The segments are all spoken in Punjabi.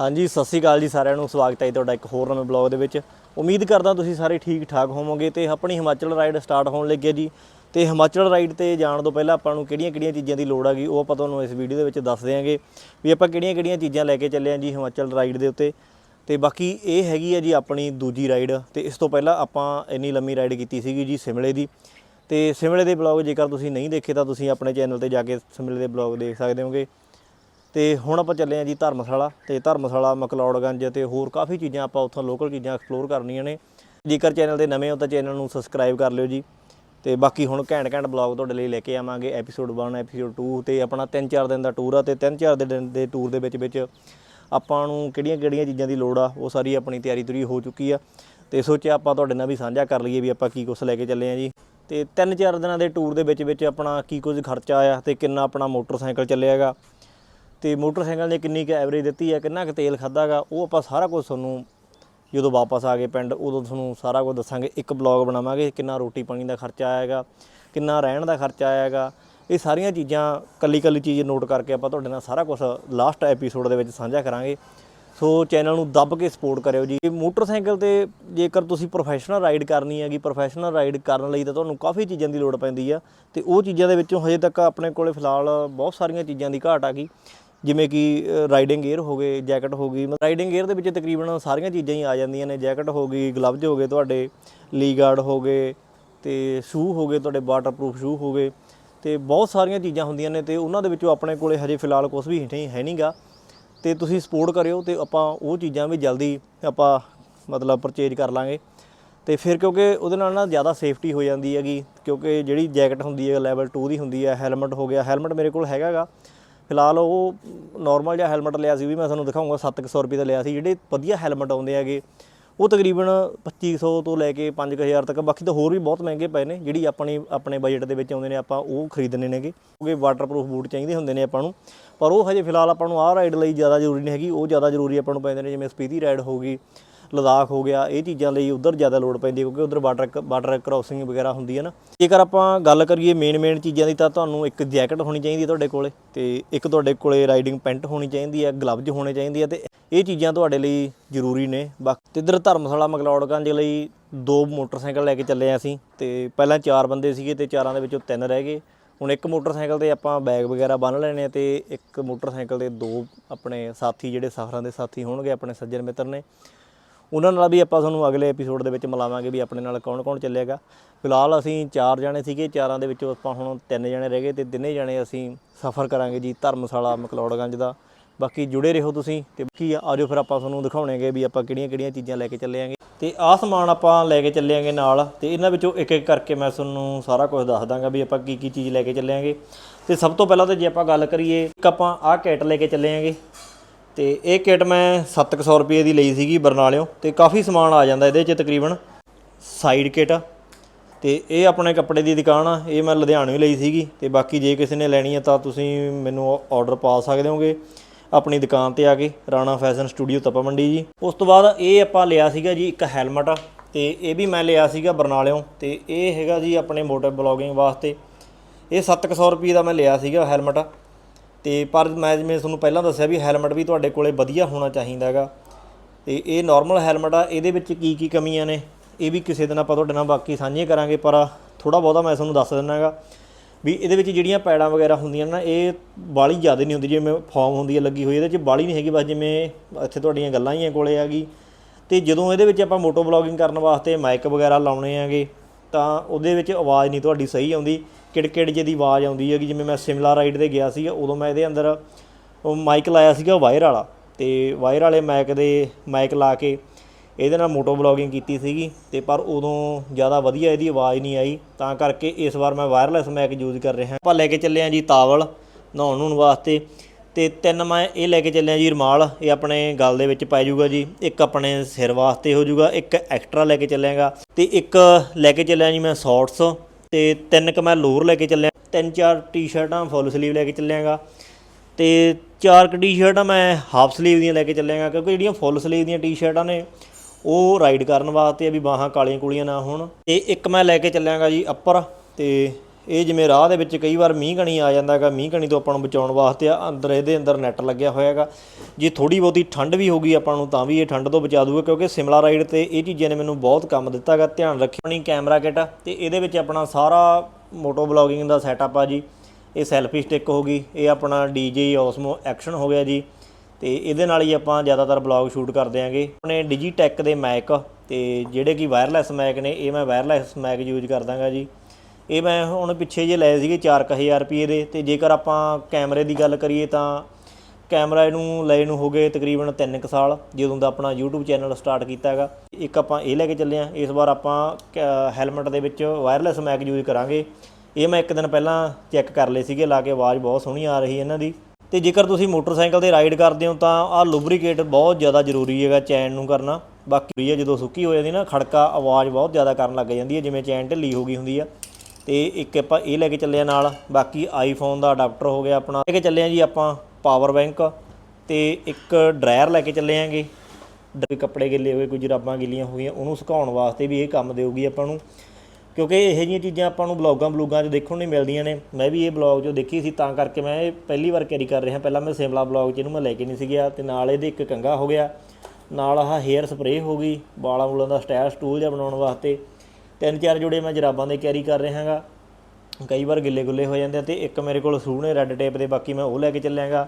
ਹਾਂਜੀ, ਸਤਿ ਸ਼੍ਰੀ ਅਕਾਲ ਜੀ ਸਾਰਿਆਂ ਨੂੰ। ਸਵਾਗਤ ਹੈ ਜੀ ਤੁਹਾਡਾ ਇੱਕ ਹੋਰ ਨਵੇਂ ਬਲੌਗ ਦੇ ਵਿੱਚ। ਉਮੀਦ ਕਰਦਾ ਤੁਸੀਂ ਸਾਰੇ ਠੀਕ ਠਾਕ ਹੋਵੋਗੇ ਤੇ ਆਪਣੀ ਹਿਮਾਚਲ ਰਾਈਡ ਸਟਾਰਟ ਹੋਣ ਲੱਗੀ ਹੈ ਜੀ। ਤੇ ਹਿਮਾਚਲ ਰਾਈਡ ਤੇ ਜਾਣ ਤੋਂ ਪਹਿਲਾਂ ਆਪਾਂ ਨੂੰ ਕਿਹੜੀਆਂ-ਕਿਹੜੀਆਂ ਚੀਜ਼ਾਂ ਦੀ ਲੋੜ ਹੈਗੀ ਉਹ ਆਪਾਂ ਤੁਹਾਨੂੰ ਇਸ ਵੀਡੀਓ ਦੇ ਵਿੱਚ ਦੱਸ ਦਿਆਂਗੇ। ਵੀ ਆਪਾਂ ਕਿਹੜੀਆਂ-ਕਿਹੜੀਆਂ ਚੀਜ਼ਾਂ ਲੈ ਕੇ ਚੱਲੇ ਆਂ ਜੀ ਹਿਮਾਚਲ ਰਾਈਡ ਦੇ ਉੱਤੇ। ਤੇ ਬਾਕੀ ਇਹ ਹੈਗੀ ਹੈ ਜੀ ਆਪਣੀ ਦੂਜੀ ਰਾਈਡ, ਤੇ ਇਸ ਤੋਂ ਪਹਿਲਾਂ ਆਪਾਂ ਇੰਨੀ ਲੰਮੀ ਰਾਈਡ ਕੀਤੀ ਸੀਗੀ ਜੀ ਸਿਮਲੇ ਦੀ। ਤੇ ਸਿਮਲੇ ਦੇ ਬਲੌਗ ਜੇਕਰ ਤੁਸੀਂ ਨਹੀਂ ਦੇਖੇ ਤਾਂ ਤੁਸੀਂ ਆਪਣੇ ਚੈਨਲ ਤੇ ਜਾ ਕੇ ਸਿਮਲੇ ਦੇ ਬਲੌਗ ਦੇਖ ਸਕਦੇ ਹੋਗੇ। ਤੇ ਹੁਣ ਆਪਾਂ ਚੱਲੇ ਆਂ ਜੀ ਧਰਮਸ਼ਾਲਾ ਤੇ ਧਰਮਸ਼ਾਲਾ, ਮਕਲੌੜਗੰਜ ਤੇ ਹੋਰ ਕਾਫੀ ਚੀਜ਼ਾਂ ਆਪਾਂ ਉੱਥੋਂ ਲੋਕਲ ਚੀਜ਼ਾਂ ਐਕਸਪਲੋਰ ਕਰਨੀਆਂ ਨੇ। ਜੇਕਰ ਚੈਨਲ ਦੇ ਨਵੇਂ ਹੋ ਤਾਂ ਚੈਨਲ ਨੂੰ ਸਬਸਕ੍ਰਾਈਬ ਕਰ ਲਿਓ ਜੀ। ਤੇ ਬਾਕੀ ਹੁਣ ਘੈਂਟ ਘੈਂਟ ਬਲੌਗ ਤੁਹਾਡੇ ਲਈ ਲੈ ਕੇ ਆਵਾਂਗੇ ਐਪੀਸੋਡ 1 ਐਪੀਸੋਡ 2 ਤੇ ਆਪਣਾ 3-4 ਦਿਨ ਦਾ ਟੂਰ ਆ ਤੇ 3-4 ਦੇ ਦਿਨ ਦੇ ਟੂਰ ਦੇ ਵਿੱਚ ਵਿੱਚ ਆਪਾਂ ਨੂੰ ਕਿਹੜੀਆਂ-ਕਿਹੜੀਆਂ ਚੀਜ਼ਾਂ ਦੀ ਲੋੜ ਆ, ਉਹ ਸਾਰੀ ਆਪਣੀ ਤਿਆਰੀ ਤੁਰੀ ਹੋ ਚੁੱਕੀ ਆ। ਤੇ ਸੋਚਿਆ ਆਪਾਂ ਤੁਹਾਡੇ ਨਾਲ ਵੀ ਸਾਂਝਾ ਕਰ ਲਈਏ ਵੀ ਆਪਾਂ ਕੀ ਕੁਝ ਲੈ ਕੇ ਚੱਲੇ ਆ ਜੀ। ਤੇ 3-4 ਦਿਨਾਂ ਦੇ ਟੂਰ ਦੇ ਵਿੱਚ ਵਿੱਚ ਆਪਣਾ ਕੀ ਕੁਝ ਖਰਚਾ ਆਇਆ ਤੇ ਕਿੰਨਾ ਆਪਣਾ ਮੋਟਰਸਾਈਕਲ ਚੱਲਿਆਗਾ ਤੇ ਮੋਟਰਸਾਈਕਲ ਨੇ ਕਿੰਨੀ ਕੁ ਐਵਰੇਜ ਦਿੱਤੀ ਹੈ, ਕਿੰਨਾ ਕੁ ਤੇਲ ਖਾਦਾਗਾ ਉਹ ਆਪਾਂ ਸਾਰਾ ਕੁਝ ਤੁਹਾਨੂੰ ਜਦੋਂ ਵਾਪਸ ਆ ਗਏ ਪਿੰਡ, ਉਦੋਂ ਤੁਹਾਨੂੰ ਸਾਰਾ ਕੁਝ ਦੱਸਾਂਗੇ। ਇੱਕ ਬਲੌਗ ਬਣਾਵਾਂਗੇ, ਕਿੰਨਾ ਰੋਟੀ ਪਾਣੀ ਦਾ ਖਰਚਾ ਆਏਗਾ ਕਿੰਨਾ ਰਹਿਣ ਦਾ ਖਰਚਾ ਆਏਗਾ ਇਹ ਸਾਰੀਆਂ ਚੀਜ਼ਾਂ ਕੱਲੀ ਕੱਲੀ ਚੀਜ਼ ਨੋਟ ਕਰਕੇ ਆਪਾਂ ਤੁਹਾਡੇ ਨਾਲ ਸਾਰਾ ਕੁਝ ਲਾਸਟ ਐਪੀਸੋਡ ਦੇ ਵਿੱਚ ਸਾਂਝਾ ਕਰਾਂਗੇ। ਸੋ ਚੈਨਲ ਨੂੰ ਦੱਬ ਕੇ ਸਪੋਰਟ ਕਰਿਓ ਜੀ। ਮੋਟਰਸਾਈਕਲ ਤੇ ਜੇਕਰ ਤੁਸੀਂ ਪ੍ਰੋਫੈਸ਼ਨਲ ਰਾਈਡ ਕਰਨੀ ਹੈਗੀ ਪ੍ਰੋਫੈਸ਼ਨਲ ਰਾਈਡ ਕਰਨ ਲਈ ਤਾਂ ਤੁਹਾਨੂੰ ਕਾਫੀ ਚੀਜ਼ਾਂ ਦੀ ਲੋੜ ਪੈਂਦੀ ਆ। ਤੇ ਉਹ ਚੀਜ਼ਾਂ ਦੇ ਵਿੱਚੋਂ ਹਜੇ ਤੱਕ ਆਪਣੇ ਕੋਲੇ ਫਿਲਹਾਲ ਬਹੁਤ ਸਾਰੀਆਂ ਚੀਜ਼ਾਂ ਦੀ ਘਾਟ ਆ ਗਈ। ਜਿਵੇਂ ਕਿ ਰਾਈਡਿੰਗ ਗੇਅਰ ਹੋ ਗਏ ਜੈਕਟ ਹੋ ਗਈ ਰਾਈਡਿੰਗ ਗੇਅਰ ਦੇ ਵਿੱਚ ਤਕਰੀਬਨ ਸਾਰੀਆਂ ਚੀਜ਼ਾਂ ਹੀ ਆ ਜਾਂਦੀਆਂ ਨੇ। ਜੈਕਟ ਹੋ ਗਈ ਗਲਵਜ਼ ਹੋ ਗਏ ਤੁਹਾਡੇ ਲੀ ਗਾਰਡ ਹੋ ਗਏ, ਤੇ ਸ਼ੂ ਹੋ ਗਏ ਤੁਹਾਡੇ ਵਾਟਰਪ੍ਰੂਫ ਸ਼ੂ ਹੋ ਗਏ, ਤੇ ਬਹੁਤ ਸਾਰੀਆਂ ਚੀਜ਼ਾਂ ਹੁੰਦੀਆਂ ਨੇ ਤੇ ਉਹਨਾਂ ਦੇ ਵਿੱਚੋਂ ਆਪਣੇ ਕੋਲੇ ਹਜੇ ਫਿਲਹਾਲ ਕੁਝ ਵੀ ਨਹੀਂ ਹੈ ਨਹੀਂਗਾ ਤੇ ਤੁਸੀਂ ਸਪੋਰਟ ਕਰਿਓ ਤੇ ਆਪਾਂ ਉਹ ਚੀਜ਼ਾਂ ਵੀ ਜਲਦੀ ਆਪਾਂ ਮਤਲਬ ਪਰਚੇਜ ਕਰ ਲਾਂਗੇ। ਤੇ ਫਿਰ ਕਿਉਂਕਿ ਉਹਦੇ ਨਾਲ ਨਾ ਜ਼ਿਆਦਾ ਸੇਫਟੀ ਹੋ ਜਾਂਦੀ ਹੈਗੀ, ਕਿਉਂਕਿ ਜਿਹੜੀ ਜੈਕਟ ਹੁੰਦੀ ਹੈ ਲੈਵਲ 2 ਦੀ ਹੁੰਦੀ ਹੈ ਹੈਲਮਟ ਹੋ ਗਿਆ ਹੈਲਮਟ ਮੇਰੇ ਕੋਲ ਹੈਗਾਗਾ ਫਿਲਹਾਲ ਉਹ ਨਾਰਮਲ ਜਿਹਾ ਹੈਲਮਟ ਲਿਆ ਸੀ ਵੀ ਮੈਂ ਤੁਹਾਨੂੰ ਦਿਖਾਉਂਗਾ 700 ਰੁਪਏ ਦਾ ਲਿਆ ਸੀ, ਜਿਹੜੇ ਵਧੀਆ ਹੈਲਮਟ ਆਉਂਦੇ ਹੈਗੇ, ਉਹ ਤਕਰੀਬਨ 2500 ਤੋਂ ਲੈ ਕੇ 5000 ਤੱਕ, ਬਾਕੀ ਤਾਂ ਹੋਰ ਵੀ ਬਹੁਤ ਮਹਿੰਗੇ ਪਏ ਨੇ, ਜਿਹੜੀ ਆਪਣੀ, ਆਪਣੇ ਬਜਟ ਦੇ ਵਿੱਚ ਆਉਂਦੇ ਨੇ, ਆਪਾਂ ਉਹ ਖਰੀਦਣੇ ਨੇਗੇ, ਕਿਉਂਕਿ ਵਾਟਰਪ੍ਰੂਫ ਬੂਟ ਚਾਹੀਦੇ ਹੁੰਦੇ ਨੇ ਆਪਾਂ ਨੂੰ, ਪਰ ਉਹ ਹਜੇ ਫਿਲਹਾਲ ਆਪਾਂ ਨੂੰ ਆਹ ਰਾਈਡ ਲਈ ਜ਼ਿਆਦਾ ਜ਼ਰੂਰੀ ਨਹੀਂ ਹੈਗੀ, ਉਹ ਜ਼ਿਆਦਾ ਜ਼ਰੂਰੀ ਆਪਾਂ ਨੂੰ ਪੈਂਦੇ ਨੇ, ਜਿਵੇਂ ਸਪੀਤੀ ਰਾਈਡ ਹੋ ਗਈ ਲਦਾਖ ਹੋ ਗਿਆ, ਇਹ ਚੀਜ਼ਾਂ ਲਈ ਉਧਰ ਜ਼ਿਆਦਾ ਲੋੜ ਪੈਂਦੀ ਹੈ ਕਿਉਂਕਿ ਉਧਰ ਵਾਟਰ ਵਾਟਰ ਕ੍ਰਾਸਿੰਗ ਵਗੈਰਾ ਹੁੰਦੀ ਹੈ ਨਾ। ਜੇਕਰ ਆਪਾਂ ਗੱਲ ਕਰੀਏ ਮੇਨ ਮੇਨ ਚੀਜ਼ਾਂ ਦੀ ਤਾਂ ਤੁਹਾਨੂੰ ਇੱਕ ਜੈਕਟ ਹੋਣੀ ਚਾਹੀਦੀ ਹੈ ਤੁਹਾਡੇ ਕੋਲੇ ਤੇ ਇੱਕ ਤੁਹਾਡੇ ਕੋਲੇ ਰਾਈਡਿੰਗ ਪੈਂਟ ਹੋਣੀ ਚਾਹੀਦੀ ਹੈ ਗਲਵਜ਼ ਹੋਣੇ ਚਾਹੀਦੇ ਆ ਤੇ ਇਹ ਚੀਜ਼ਾਂ ਤੁਹਾਡੇ ਲਈ ਜ਼ਰੂਰੀ ਨੇ। ਬਾਕੀ, ਤੇ ਇੱਧਰ ਧਰਮਸ਼ਾਲਾ ਮਕਲੌੜਗੰਜ ਲਈ ਦੋ ਮੋਟਰਸਾਈਕਲ ਲੈ ਕੇ ਚੱਲੇ ਆ ਅਸੀਂ ਤੇ ਪਹਿਲਾਂ ਚਾਰ ਬੰਦੇ ਸੀਗੇ ਤੇ ਚਾਰਾਂ ਦੇ ਵਿੱਚੋਂ ਤਿੰਨ ਰਹਿ ਗਏ। ਹੁਣ ਇੱਕ ਮੋਟਰਸਾਈਕਲ ਤੇ ਆਪਾਂ ਬੈਗ ਵਗੈਰਾ ਬੰਨ ਲੈਣੇ ਆ ਤੇ ਇੱਕ ਮੋਟਰਸਾਈਕਲ ਤੇ ਦੋ ਆਪਣੇ ਸਾਥੀ ਜਿਹੜੇ ਸਫ਼ਰਾਂ ਦੇ ਸਾਥੀ ਹੋਣਗੇ, ਆਪਣੇ ਸੱਜਣ ਮਿੱਤਰ ਨੇ। ਉਹਨਾਂ ਨਾਲ ਵੀ ਆਪਾਂ ਤੁਹਾਨੂੰ ਅਗਲੇ ਐਪੀਸੋਡ ਦੇ ਵਿੱਚ ਮਿਲਾਵਾਂਗੇ ਵੀ ਆਪਣੇ ਨਾਲ ਕੌਣ-ਕੌਣ ਚੱਲੇਗਾ। ਫਿਲਹਾਲ ਅਸੀਂ ਚਾਰ ਜਣੇ ਸੀਗੇ, ਚਾਰਾਂ ਦੇ ਵਿੱਚੋਂ ਆਪਾਂ ਹੁਣ ਤਿੰਨ ਜਣੇ ਰਹਿ ਗਏ ਤੇ ਤਿੰਨੇ ਜਣੇ ਅਸੀਂ ਸਫ਼ਰ ਕਰਾਂਗੇ ਜੀ ਧਰਮਸ਼ਾਲਾ, ਮਕਲੌੜਗੰਜ ਦਾ। ਬਾਕੀ ਜੁੜੇ ਰਹੋ ਤੁਸੀਂ ਤੇ ਕੀ ਆਜੋ ਫਿਰ ਆਪਾਂ ਤੁਹਾਨੂੰ ਦਿਖਾਉਣੇਗੇ ਵੀ ਆਪਾਂ ਕਿਹੜੀਆਂ-ਕਿਹੜੀਆਂ ਚੀਜ਼ਾਂ ਲੈ ਕੇ ਚੱਲੇਾਂਗੇ। ਤੇ ਆਹ ਸਮਾਨ ਆਪਾਂ ਲੈ ਕੇ ਚੱਲੇਾਂਗੇ ਨਾਲ ਤੇ ਇਹਨਾਂ ਵਿੱਚੋਂ ਇੱਕ ਇੱਕ ਕਰਕੇ ਮੈਂ ਤੁਹਾਨੂੰ ਸਾਰਾ ਕੁਝ ਦੱਸ ਦਾਂਗਾ ਵੀ ਆਪਾਂ ਕੀ ਕੀ ਚੀਜ਼ ਲੈ ਕੇ ਚੱਲੇਾਂਗੇ। ਤੇ ਸਭ ਤੋਂ ਪਹਿਲਾਂ ਤਾਂ ਜੇ ਆਪਾਂ ਗੱਲ ਕਰੀਏ, ਇੱਕ ਆਪਾਂ ਆਹ ਕੈਟ ਲੈ ਕੇ ਚੱਲੇਾਂਗੇ। ਤੇ ਇਹ ਕਿੱਟ ਮੈਂ 700 ਰੁਪਏ ਦੀ ਲਈ ਸੀਗੀ ਬਰਨਾਲਿਓਂ ਤੇ ਕਾਫੀ ਸਮਾਨ ਆ ਜਾਂਦਾ ਇਹਦੇ 'ਚ ਤਕਰੀਬਨ ਸਾਈਡ ਕਿੱਟ ਤੇ ਇਹ ਆਪਣੇ ਕੱਪੜੇ ਦੀ ਦੁਕਾਨ ਆ, ਇਹ ਮੈਂ ਲੁਧਿਆਣੇ ਲਈ ਸੀਗੀ ਤੇ ਬਾਕੀ ਜੇ ਕਿਸੇ ਨੇ ਲੈਣੀ ਹੈ ਤਾਂ ਤੁਸੀਂ ਮੈਨੂੰ ਆਰਡਰ ਪਾ ਸਕਦੇ ਹੋਗੇ ਆਪਣੀ ਦੁਕਾਨ ਤੇ ਆ ਕੇ, ਰਾਣਾ ਫੈਸ਼ਨ ਸਟੂਡੀਓ ਤਪਾ ਮੰਡੀ ਜੀ। ਉਸ ਤੋਂ ਬਾਅਦ ਇਹ ਆਪਾਂ ਲਿਆ ਸੀਗਾ ਜੀ ਇੱਕ ਹੈਲਮਟ ਤੇ ਇਹ ਵੀ ਮੈਂ ਲਿਆ ਸੀਗਾ ਬਰਨਾਲਿਓਂ ਤੇ ਇਹ ਹੈਗਾ ਜੀ ਆਪਣੇ ਮੋਟਰ ਬਲੌਗਿੰਗ ਵਾਸਤੇ। ਇਹ 700 ਰੁਪਏ ਦਾ ਮੈਂ ਲਿਆ ਸੀਗਾ ਹੈਲਮਟ। ਤੇ ਪਰ ਮੈਂ ਜਿਵੇਂ ਤੁਹਾਨੂੰ ਪਹਿਲਾਂ ਦੱਸਿਆ ਵੀ ਹੈਲਮਟ ਵੀ ਤੁਹਾਡੇ ਕੋਲੇ ਵਧੀਆ ਹੋਣਾ ਚਾਹੀਦਾ ਹੈਗਾ। ਤੇ ਇਹ ਨਾਰਮਲ ਹੈਲਮਟ ਆ, ਇਹਦੇ ਵਿੱਚ ਕੀ ਕੀ ਕਮੀਆਂ ਨੇ, ਇਹ ਵੀ ਕਿਸੇ ਦਿਨ ਆਪਾਂ ਤੁਹਾਡੇ ਨਾਲ ਬਾਕੀ ਸਾਂਝੇ ਕਰਾਂਗੇ, ਪਰ ਥੋੜਾ ਬਹੁਤਾ ਮੈਂ ਤੁਹਾਨੂੰ ਦੱਸ ਦਿੰਦਾ ਹੈਗਾ ਵੀ ਇਹਦੇ ਵਿੱਚ ਜਿਹੜੀਆਂ ਪੈੜਾਂ ਵਗੈਰਾ ਹੁੰਦੀਆਂ ਨਾ ਇਹ ਬਾਲੀ ਜ਼ਿਆਦਾ ਨਹੀਂ ਹੁੰਦੀ, ਜਿਵੇਂ ਫਾਰਮ ਹੁੰਦੀ ਹੈ, ਲੱਗੀ ਹੋਈ, ਇਹਦੇ 'ਚ ਬਾਲੀ ਨਹੀਂ ਹੈਗੀ, ਬਸ ਜਿਵੇਂ ਇੱਥੇ ਤੁਹਾਡੀਆਂ ਗੱਲਾਂ ਹੀ ਆ, ਕੋਲੇ ਹੈਗੀ ਤੇ ਜਦੋਂ ਇਹਦੇ ਵਿੱਚ ਆਪਾਂ ਮੋਟੋ ਬਲੌਗਿੰਗ ਕਰਨ ਵਾਸਤੇ ਮਾਈਕ ਵਗੈਰਾ ਲਾਉਣੇ ਹੈਗੇ ਤਾਂ ਉਹਦੇ ਵਿੱਚ ਆਵਾਜ਼ ਨਹੀਂ ਤੁਹਾਡੀ ਸਹੀ ਆਉਂਦੀ। ਕਿੜਕਿੜ ਜਿਹੀ ਦੀ ਆਵਾਜ਼ ਆਉਂਦੀ ਹੈਗੀ। ਜਿਵੇਂ ਮੈਂ ਸਿਮਲਾ ਰਾਈਡ ਤੇ ਗਿਆ ਸੀਗਾ, ਉਦੋਂ ਮੈਂ ਇਹਦੇ ਅੰਦਰ ਉਹ ਮਾਈਕ ਲਾਇਆ ਸੀਗਾ ਵਾਇਰ ਵਾਲਾ। ਤੇ ਵਾਇਰ ਵਾਲੇ ਮਾਈਕ ਦੇ ਮਾਈਕ ਲਾ ਕੇ ਇਹਦੇ ਨਾਲ ਮੋਟੋ ਬਲੌਗਿੰਗ ਕੀਤੀ ਸੀਗੀ। ਤੇ ਪਰ ਉਦੋਂ ਜ਼ਿਆਦਾ ਵਧੀਆ ਇਹਦੀ ਆਵਾਜ਼ ਨਹੀਂ ਆਈ। ਤਾਂ ਕਰਕੇ ਇਸ ਵਾਰ ਮੈਂ ਵਾਇਰਲੈਸ ਮਾਈਕ ਯੂਜ਼ ਕਰ ਰਿਹਾ। ਆਪਾਂ ਲੈ ਕੇ ਚੱਲੇ ਆਂ ਜੀ ਤਾਵਲ ਨਹਾਉਣ ਨੂੰ ਵਾਸਤੇ। ਤੇ ਤਿੰਨ ਮੈਂ ਇਹ ਲੈ ਕੇ ਚੱਲਿਆ ਜੀ ਰਮਾਲ, ਇਹ ਆਪਣੇ ਗਲ ਦੇ ਵਿੱਚ ਪੈ ਜਾਊਗਾ ਜੀ, ਇੱਕ ਆਪਣੇ ਸਿਰ ਵਾਸਤੇ ਹੋ ਜਾਊਗਾ, ਇੱਕ ਐਕਸਟਰਾ ਲੈ ਕੇ ਚੱਲਿਆਗਾ ਤੇ ਇੱਕ ਲੈ ਕੇ ਚੱਲਿਆ ਜੀ ਮੈਂ ਸ਼ਾਰਟਸ ਤੇ ਤਿੰਨ ਕ ਮੈਂ ਲੋਅਰ ਲੈ ਕੇ ਚੱਲਿਆ, ਤਿੰਨ ਚਾਰ ਟੀ-ਸ਼ਰਟਾਂ ਫੁੱਲ ਸਲੀਵ ਲੈ ਕੇ ਚੱਲਿਆਗਾ ਤੇ ਚਾਰ ਕ ਟੀ-ਸ਼ਰਟਾਂ ਮੈਂ ਹਾਫ ਸਲੀਵ ਦੀਆਂ ਲੈ ਕੇ ਚੱਲਿਆਗਾ ਕਿਉਂਕਿ ਜਿਹੜੀਆਂ ਫੁੱਲ ਸਲੀਵ ਦੀਆਂ ਟੀ-ਸ਼ਰਟਾਂ ਨੇ, ਉਹ ਰਾਈਡ ਕਰਨ ਵਾਸਤੇ ਆ ਵੀ ਬਾਹਾਂ ਕਾਲੀਆਂ ਕੁਲੀਆਂ ਨਾ ਹੋਣ ਤੇ ਇੱਕ ਮੈਂ ਲੈ ਕੇ ਚੱਲਿਆਗਾ ਜੀ ਅੱਪਰ ਤੇ ਇਹ ਜਿਵੇਂ ਰਾਹ ਦੇ ਵਿੱਚ ਕਈ ਵਾਰ ਮੀਂਹ ਕਣੀ ਆ ਜਾਂਦਾ ਹੈਗਾ, ਮੀਂਹ ਕਣੀ ਤੋਂ ਆਪਾਂ ਨੂੰ ਬਚਾਉਣ ਵਾਸਤੇ ਅੰਦਰ ਇਹਦੇ ਅੰਦਰ ਨੈਟ ਲੱਗਿਆ ਹੋਇਆ ਹੈਗਾ। ਜੇ ਥੋੜੀ ਬਹੁਤੀ ਠੰਡ ਵੀ ਹੋਗੀ ਆਪਾਂ ਨੂੰ, ਤਾਂ ਵੀ ਇਹ ਠੰਡ ਤੋਂ ਬਚਾ ਦੂਗਾ, ਕਿਉਂਕਿ ਸਿਮਲਾ ਰਾਈਡ ਤੇ ਇਹ ਚੀਜ਼ਾਂ ਨੇ ਮੈਨੂੰ ਬਹੁਤ ਕੰਮ ਦਿੱਤਾ ਹੈਗਾ, ਧਿਆਨ ਰੱਖੀ ਆਪਣੀ ਕੈਮਰਾ ਕਿਟ ਤੇ ਇਹਦੇ ਵਿੱਚ ਆਪਣਾ ਸਾਰਾ ਮੋਟੋ ਬਲੌਗਿੰਗ ਦਾ ਸੈਟਅਪ ਆ ਜੀ। ਇਹ ਸੈਲਫੀ ਸਟਿਕ ਹੋ ਗਈ, ਇਹ ਆਪਣਾ ਡੀਜੇ ਓਸਮੋ ਐਕਸ਼ਨ ਹੋ ਗਿਆ ਜੀ, ਤੇ ਇਹਦੇ ਨਾਲ ਹੀ ਆਪਾਂ ਜ਼ਿਆਦਾਤਰ ਬਲੌਗ ਸ਼ੂਟ ਕਰਦੇ ਆਂਗੇ ਆਪਣੇ ਡਿਜੀਟੈਕ ਦੇ ਮੈਕ ਤੇ ਜਿਹੜੇ ਕਿ ਵਾਇਰਲੈਸ ਮੈਕ ਨੇ, ਇਹ ਮੈਂ ਵਾਇਰਲੈਸ ਮੈਕ ਯੂਜ਼ ਕਰਦਾਗਾ ਜੀ। ਇਹ ਮੈਂ ਹੁਣ ਪਿੱਛੇ ਜੇ ਲਏ ਸੀਗੇ 4000 ਰੁਪਏ ਦੇ, ਤੇ ਜੇਕਰ ਆਪਾਂ ਕੈਮਰੇ ਦੀ ਗੱਲ ਕਰੀਏ ਤਾਂ ਕੈਮਰਾ ਇਹਨੂੰ ਲਏ ਨੂੰ ਹੋ ਗਏ ਤਕਰੀਬਨ 3 ਕੁ ਸਾਲ, ਜਦੋਂ ਦਾ ਆਪਣਾ YouTube ਚੈਨਲ ਸਟਾਰਟ ਕੀਤਾ ਹੈਗਾ। ਇੱਕ ਆਪਾਂ ਇਹ ਲੈ ਕੇ ਚੱਲੇ ਆ ਇਸ ਵਾਰ ਆਪਾਂ ਹੈਲਮਟ ਦੇ ਵਿੱਚ ਵਾਇਰਲੈਸ ਮੈਕ ਯੂਜ਼ ਕਰਾਂਗੇ। ਇਹ ਮੈਂ ਇੱਕ ਦਿਨ ਪਹਿਲਾਂ ਚੈੱਕ ਕਰ ਲਏ ਸੀਗੇ, ਲਾ ਕੇ ਆਵਾਜ਼ ਬਹੁਤ ਸੋਹਣੀ ਆ ਰਹੀ ਇਹਨਾਂ ਦੀ। ਤੇ ਜੇਕਰ ਤੁਸੀਂ ਮੋਟਰਸਾਈਕਲ ਤੇ ਰਾਈਡ ਕਰਦੇ ਹੋ ਤਾਂ ਆਹ ਲੁਬਰੀਕੇਟ ਬਹੁਤ ਜ਼ਿਆਦਾ ਜ਼ਰੂਰੀ ਹੈਗਾ ਚੈਨ ਨੂੰ ਕਰਨਾ। ਬਾਕੀ ਇਹ ਜਦੋਂ ਸੁੱਕੀ ਹੋ ਜਾਂਦੀ ਨਾ, ਖੜਕਾ ਆਵਾਜ਼ ਬਹੁਤ ਜ਼ਿਆਦਾ ਕਰਨ ਲੱਗ ਜਾਂਦੀ ਹੈ, ਜਿਵੇਂ ਚੈਨ ਢਿੱਲੀ ਹੋ ਗਈ ਹੁੰਦੀ ਆ। ਤੇ ਇੱਕ ਆਪਾਂ ਇਹ ਲੈ ਕੇ ਚੱਲੇ ਆ ਨਾਲ, ਬਾਕੀ ਆਈਫੋਨ ਦਾ ਅਡਾਪਟਰ ਹੋ ਗਿਆ ਆਪਣਾ। ਲੈ ਕੇ ਚੱਲੇ ਆ ਜੀ ਆਪਾਂ ਪਾਵਰ ਬੈਂਕ ਤੇ ਇੱਕ ਡਰਾਇਰ ਲੈ ਕੇ ਚੱਲੇ ਆਂਗੇ। ਡ- ਕੱਪੜੇ ਗਿੱਲੇ ਹੋਏ ਕੋਈ ਜਰਾਬਾਂ ਗਿੱਲੀਆਂ ਹੋਈਆਂ, ਉਹਨੂੰ ਸੁਕਾਉਣ ਵਾਸਤੇ ਵੀ ਇਹ ਕੰਮ ਦੇਊਗੀ ਆਪਾਂ ਨੂੰ। ਕਿਉਂਕਿ ਇਹੋ ਜਿਹੀਆਂ ਚੀਜ਼ਾਂ ਆਪਾਂ ਨੂੰ ਬਲੌਗਾਂ ਬਲੂਗਾਂ 'ਚ ਦੇਖਣ ਨੂੰ ਨਹੀਂ ਮਿਲਦੀਆਂ ਨੇ। ਮੈਂ ਵੀ ਇਹ ਬਲੌਗ 'ਚੋਂ ਦੇਖੀ ਸੀ, ਤਾਂ ਕਰਕੇ ਮੈਂ ਇਹ ਪਹਿਲੀ ਵਾਰ ਕੈਰੀ ਕਰ ਰਿਹਾ। ਪਹਿਲਾਂ ਮੈਂ ਸਿਮਲਾ ਬਲੌਗ 'ਚ ਇਹਨੂੰ ਮੈਂ ਲੈ ਕੇ ਨਹੀਂ ਸੀ ਗਿਆ ਤੇ ਨਾਲ ਇਹਦੇ ਇੱਕ ਕੰਗਾ ਹੋ ਗਿਆ। ਨਾਲ ਆਹ ਹੇਅਰ ਸਪਰੇਅ ਹੋ ਗਈ, ਵਾਲਾਂ ਵੂਲਾਂ ਦਾ ਸਟਾਈਲ ਸਟੂਲ ਜਿਹਾ ਬਣਾਉਣ ਵਾਸਤੇ। ਤਿੰਨ ਚਾਰ ਜੋੜੇ ਮੈਂ ਜਰਾਬਾਂ ਦੇ ਕੈਰੀ ਕਰ ਰਿਹਾ ਹਾਂਗਾ। ਕਈ ਵਾਰ ਗਿੱਲੇ ਗੁੱਲੇ ਹੋ ਜਾਂਦੇ ਆ ਤੇ ਇੱਕ ਮੇਰੇ ਕੋਲ ਸੂ ਨੇ ਰੈੱਡ ਟੇਪ ਦੇ ਬਾਕੀ ਮੈਂ ਉਹ ਲੈ ਕੇ ਚੱਲਿਆਗਾ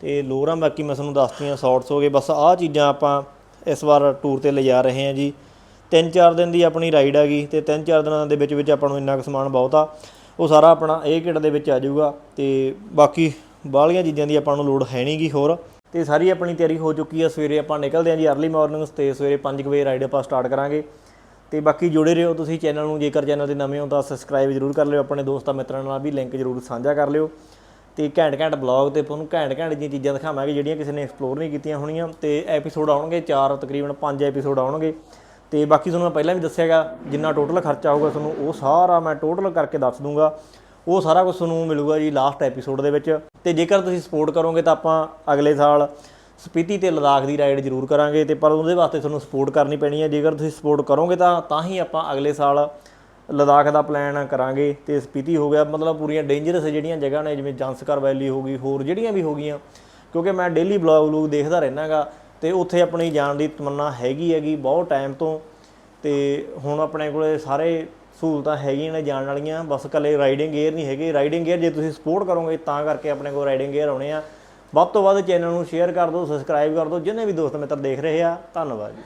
ਤੇ ਲੋਰਾਂ ਬਾਕੀ ਮੈਂ ਤੁਹਾਨੂੰ ਦੱਸਤੀਆਂ ਸ਼ਾਰਟਸ ਹੋ ਗਏ, ਬਸ ਆਹ ਚੀਜ਼ਾਂ ਆਪਾਂ ਇਸ ਵਾਰ ਟੂਰ ਤੇ ਲਿਜਾ ਰਹੇ ਹਾਂ ਜੀ। ਤਿੰਨ ਚਾਰ ਦਿਨ ਦੀ ਆਪਣੀ ਰਾਈਡ ਹੈਗੀ ਤੇ ਤਿੰਨ ਚਾਰ ਦਿਨਾਂ ਦੇ ਵਿੱਚ ਵਿੱਚ ਆਪਾਂ ਨੂੰ ਇੰਨਾ ਕੁ ਸਮਾਨ ਬਹੁਤ ਆ। ਉਹ ਸਾਰਾ ਆਪਣਾ ਇਹ ਕਿਟ ਦੇ ਵਿੱਚ ਆ ਜਾਊਗਾ ਤੇ ਬਾਕੀ ਬਾਹਲੀਆਂ ਚੀਜ਼ਾਂ ਦੀ ਆਪਾਂ ਨੂੰ ਲੋੜ ਹੈ ਨਹੀਂਗੀ ਹੋਰ। ਤੇ ਸਾਰੀ ਆਪਣੀ ਤਿਆਰੀ ਹੋ ਚੁੱਕੀ ਆ, ਸਵੇਰੇ ਆਪਾਂ ਨਿਕਲਦੇ ਹਾਂ ਜੀ अर्ਲੀ ਮਾਰਨਿੰਗ ਤੇ ਸਵੇਰੇ 5 ਵਜੇ ਰਾਈਡ ਆਪਾਂ ਸਟਾਰਟ ਕਰਾਂਗੇ। ਤੇ ਬਾਕੀ ਜੁੜੇ ਰਹੋ ਤੁਸੀਂ ਚੈਨਲ ਨੂੰ, ਜੇਕਰ ਚੈਨਲ ਤੇ ਨਵੇਂ ਹੋ ਤਾਂ ਸਬਸਕ੍ਰਾਈਬ ਜ਼ਰੂਰ ਕਰ ਲਿਓ, ਆਪਣੇ ਦੋਸਤਾਂ ਮਿੱਤਰਾਂ ਨਾਲ ਵੀ ਲਿੰਕ ਜ਼ਰੂਰ ਸਾਂਝਾ ਕਰ ਲਿਓ। ਤੇ ਘੈਂਟ ਘੈਂਟ ਬਲੌਗ ਤੇ ਤੁਹਾਨੂੰ ਘੈਂਟ ਘੈਂਟ ਦੀਆਂ ਚੀਜ਼ਾਂ ਦਿਖਾਵਾਂਗੇ, ਜਿਹੜੀਆਂ ਕਿਸੇ ਨੇ ਐਕਸਪਲੋਰ ਨਹੀਂ ਕੀਤੀਆਂ ਹੋਣੀਆਂ। ਤੇ ਐਪੀਸੋਡ ਆਉਣਗੇ, ਚਾਰ ਤਕਰੀਬਨ ਪੰਜ ਐਪੀਸੋਡ ਆਉਣਗੇ। ਤੇ ਬਾਕੀ ਤੁਹਾਨੂੰ ਮੈਂ ਪਹਿਲਾਂ ਵੀ ਦੱਸਿਆਗਾ, ਜਿੰਨਾ ਟੋਟਲ ਖਰਚਾ ਹੋਊਗਾ ਤੁਹਾਨੂੰ, ਉਹ ਸਾਰਾ ਮੈਂ ਟੋਟਲ ਕਰਕੇ ਦੱਸ ਦੂੰਗਾ। ਉਹ ਸਾਰਾ ਕੁਝ ਤੁਹਾਨੂੰ ਮਿਲੂਗਾ ਜੀ ਲਾਸਟ ਐਪੀਸੋਡ ਦੇ ਵਿੱਚ। ਤੇ ਜੇਕਰ ਤੁਸੀਂ ਸਪੋਰਟ ਕਰੋਗੇ ਤਾਂ ਆਪਾਂ ਅਗਲੇ ਸਾਲ ਸਪੀਤੀ ਤੇ ਲਦਾਖ ਦੀ ਰਾਈਡ ਜ਼ਰੂਰ ਕਰਾਂਗੇ ਤੇ ਪਰ ਉਹਦੇ ਵਾਸਤੇ ਤੁਹਾਨੂੰ ਸਪੋਰਟ ਕਰਨੀ ਪੈਣੀ ਹੈ। ਜੇਕਰ ਤੁਸੀਂ ਸਪੋਰਟ ਕਰੋਗੇ ਤਾਂ ਤਾਂ ਹੀ ਆਪਾਂ ਅਗਲੇ ਸਾਲ ਲਦਾਖ ਦਾ ਪਲਾਨ ਕਰਾਂਗੇ ਤੇ ਸਪੀਤੀ ਹੋ ਗਿਆ। ਮਤਲਬ ਪੂਰੀਆਂ ਡੇਂਜਰਸ ਜਿਹੜੀਆਂ ਜਗ੍ਹਾ ਨੇ, ਜਿਵੇਂ ਜਾਂਸਕਰ ਵੈਲੀ ਹੋ ਗਈ, ਹੋਰ ਜਿਹੜੀਆਂ ਵੀ ਹੋ ਗਈਆਂ, ਕਿਉਂਕਿ ਮੈਂ ਡੇਲੀ ਬਲੌਗ ਲੂਗ ਦੇਖਦਾ ਰਹਿਣਾਗਾ ਤੇ ਉੱਥੇ ਆਪਣੀ ਜਾਣ ਦੀ ਤਮੰਨਾ ਹੈਗੀ ਹੈਗੀ ਬਹੁਤ ਟਾਈਮ ਤੋਂ ਤੇ ਹੁਣ ਆਪਣੇ ਕੋਲੇ ਸਾਰੇ ਸਹੂਲਤਾਂ ਹੈਗੀਆਂ ਨੇ ਜਾਣ ਵਾਲੀਆਂ। ਬਸ ਕੱਲੇ ਰਾਈਡਿੰਗ ਗੇਅਰ ਨਹੀਂ ਹੈਗੇ। ਰਾਈਡਿੰਗ ਗੇਅਰ ਜੇ ਤੁਸੀਂ ਸਪੋਰਟ ਕਰੋਗੇ ਤਾਂ ਕਰਕੇ ਆਪਣੇ ਕੋਲ ਰਾਈਡਿੰਗ ਗੇਅਰ ਆਉਣੇ ਆ। ਵੱਧ ਤੋਂ ਵੱਧ ਚੈਨਲ ਨੂੰ ਸ਼ੇਅਰ ਕਰ ਦਿਓ ਸਬਸਕ੍ਰਾਈਬ ਕਰ ਦਿਓ, ਜਿੰਨੇ ਵੀ ਦੋਸਤ ਮਿੱਤਰ ਦੇਖ ਰਹੇ ਆ, ਧੰਨਵਾਦ ਜੀ।